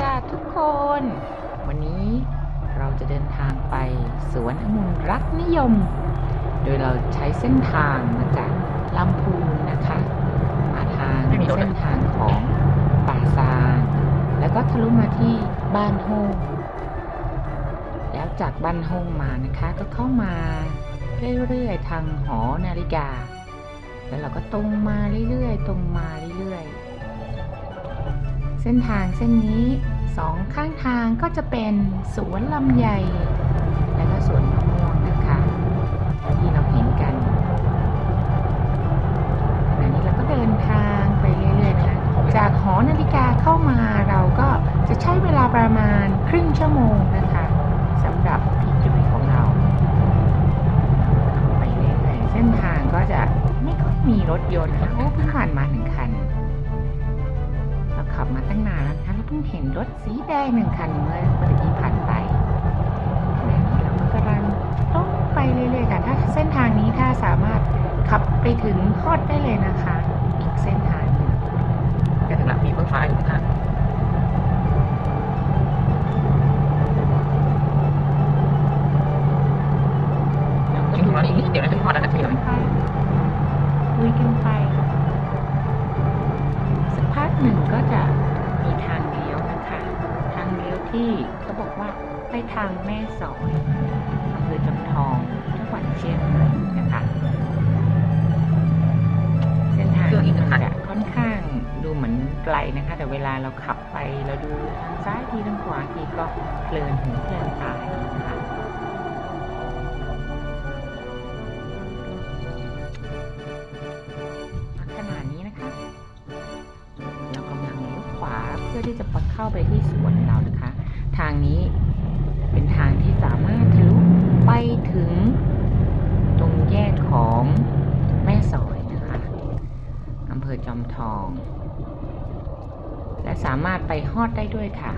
จ้าทุกคน วันนี้เราจะเดินทางไปสวนองุ่นรักนิยม โดยเราใช้เส้นทางมาจากลำพูนนะคะ มาทางมีเส้นทางของป่าซางแล้วก็ทะลุมาที่บ้านโฮงแล้วจากบ้านโฮงมานะคะก็เข้ามาเรื่อยๆทางหอนาฬิกา แล้วเราก็ตรงมาเรื่อยๆ ตรงมาเรื่อยๆเส้นทางเส้นนี้สองข้างทางก็จะเป็นสวนลำไย และก็สวนมะม่วงนะคะที่เราเห็นกันขณะนี้เราก็เดินทางไปเรื่อยๆนะคะจากหอนาฬิกาเข้ามาเราก็จะใช้เวลาประมาณครึ่งชั่วโมงนะคะสำหรับพี่จุ้ยของเรา ไปเรื่อยๆเส้นทางก็จะไม่ค่อยมีรถยนต์นะคะโอ้เพิ่งผ่านมาหนึ่งคัน ขับมาตั้งนานแล้วนะคะเราเพิ่งเห็นรถสีแดงหนึ่งคันเมื่อเมื่อกี้ผ่านไปขณะนี้เราก็กำลังต้องไปเรื่อยๆค่ะถ้าเส้นทางนี้ถ้าสามารถขับไปถึงฮอดได้เลยนะคะ อีกเส้นทางหนึ่งจะถึงละมีเฟื่องฟ้าอยู่ค่ะถึงตรงนี้เดี๋ยวนะถึงพอแล้วนะคุพี่ยเดี๋ยวกันไปคุยกันไป ที่เขาบอกว่าไปทางแม่สอยอำเภอจำทองจังหวัดเชียงใหม่นะคะเส้นทางนี้มันจะค่อนข้างดูเหมือนไกลนะคะ แต่เวลาเราขับไปเราดูทางซ้ายทีทางขวาทีก็เพลินหูเพลินตาดีนะคะขณะนี้นะคะเรากำลังเลี้ยวขวาเพื่อที่จะเข้าไปที่สวนเรานะคะางนี้ เป็นทางที่สามารถทะลุไปถึง ตรงแยกของแม่สอยนะคะอำเภอจอมทอง และสามารถไปฮอดได้ด้วยค่ะ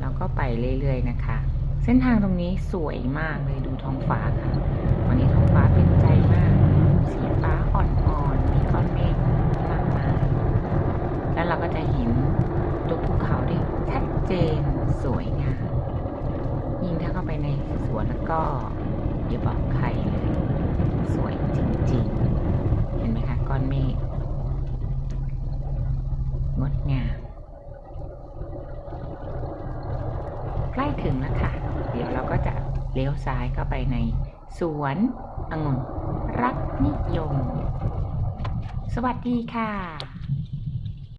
เราก็ไปเรื่อยๆนะคะ เส้นทางตรงนี้สวยมากเลยดูท้องฟ้าค่ะ วันนี้ท้องฟ้าเป็นใจมาก สีฟ้าอ่อนๆ มีก้อนเมฆมากมายแล้วเราก็จะเห็นตัวภูเขาได้ชัดเจนสวยงาม ยิ่งถ้าเข้าไปในสวน แล้วก็อย่าบอกใครเลยสวยจริง ๆ เห็นไหมคะก้อนเมฆงดงาม ใกล้ถึงแล้วค่ะ เดี๋ยวเราก็จะเลี้ยวซ้ายเข้าไปในสวนองุ่นรักนิยม สวัสดีค่ะ